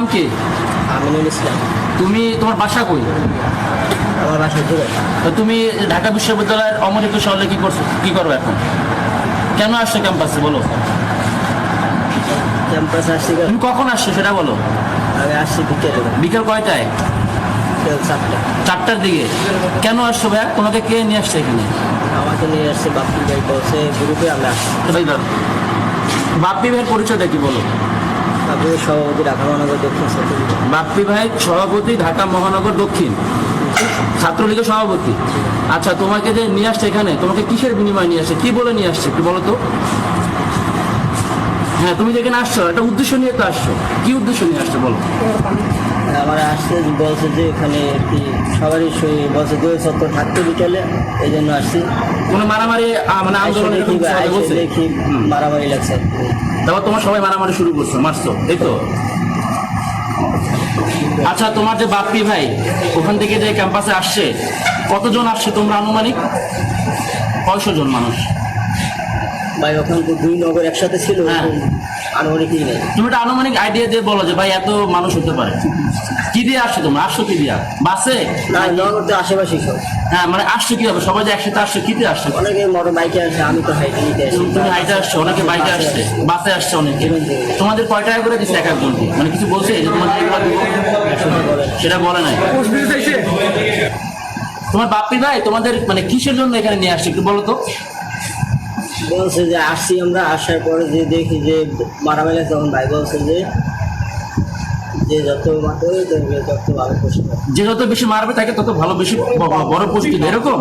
নাম কি? আমিনুল ইসলাম। তুমি তোমার বাসা কই? আমার বাসা দূরে তো তুমি ঢাকা বিশ্ববিদ্যালয়ের অমর একুশ হলে কি করছ? কি করো এখন? কেন আসছো ক্যাম্পাসে বলো? ক্যাম্পাস আসছি তুমি কখন আসছো সেটা বলো। আমি আসছি বিকেলে। বিকেল কয়টায়? চারটার দিকে। কেন আসছো ভাইয়া? তোমাকে কে নিয়ে আসছে এখানে? আমাকে নিয়ে আসছে বাপ্পি ভাই বলছে গ্রুপে আমরা আসছি। বাপ্পি ভাইয়ের পরিচয়টা কি বলো? বাপ্পি ভাই ঢাকা মহানগর দক্ষিণ সভাপতি ঢাকা মহানগর দক্ষিণ। ছাত্রলীগের সভাপতি। আচ্ছা তোমাকে যে নিয়ে আসছে এখানে, তোমাকে কিসের বিনিময় নিয়ে আসছে? কি বলে নিয়ে আসছে একটু বলো তো? হ্যাঁ তুমি যেখানে আসছো, একটা উদ্দেশ্য নিয়ে তো আসছো। কি উদ্দেশ্য নিয়ে আসছো, বলো? আমার আসছে বলছে যে এখানে কি সবারই সই- বলছে দুই সত্তর থাকতে বিকেলে এই জন্য আসছি। কোনো মারামারি মানে আন্দোলন? দেখি মারামারি লাগছে। তারপর তোমার সবাই মারামারি শুরু করছ মারছো এই তো? আচ্ছা তোমার যে বাপ্পি ভাই ওখান থেকে যে ক্যাম্পাসে আসছে কতজন আসছে তোমরা আনুমানিক? কয়শো জন মানুষ? ভাই ওখান দুই নগর একসাথে ছিল হ্যাঁ। আর অনেকেই নেই। তুমি একটা আনুমানিক আইডিয়া দিয়ে বলো যে ভাই এত মানুষ হতে পারে। কি দিয়ে আসছো তোমরা? আসছো কি দিয়া? বাসে? না নগর তো আশেপাশে সব। হ্যাঁ মানে আসছো কি হবে সবাই যে একসাথে আসছো কি দিয়ে আসছো? অনেকে মোটর বাইকে আসে আমি তো হাইটে নিতে আসি। তুমি হাইটে আসছো অনেকে বাইকে আসছে বাসে আসছে অনেকে। তোমাদের কয় টাকা করে দিচ্ছে এক একজনকে মানে কিছু বলছে? যে তোমাদের সেটা বলে নাই। তোমার বাপ্পি ভাই তোমাদের মানে কিসের জন্য এখানে নিয়ে আসছে একটু বলো তো। বলছে যে আসছি আমরা, আসার পরে যে দেখি যে মারা মেলে তখন ভাই বলছে যে যে যত মারবে তত ভালো পুষ্টি যে যত বেশি মারবে তাকে তত ভালো, বেশি বড় পুষ্টি এরকম?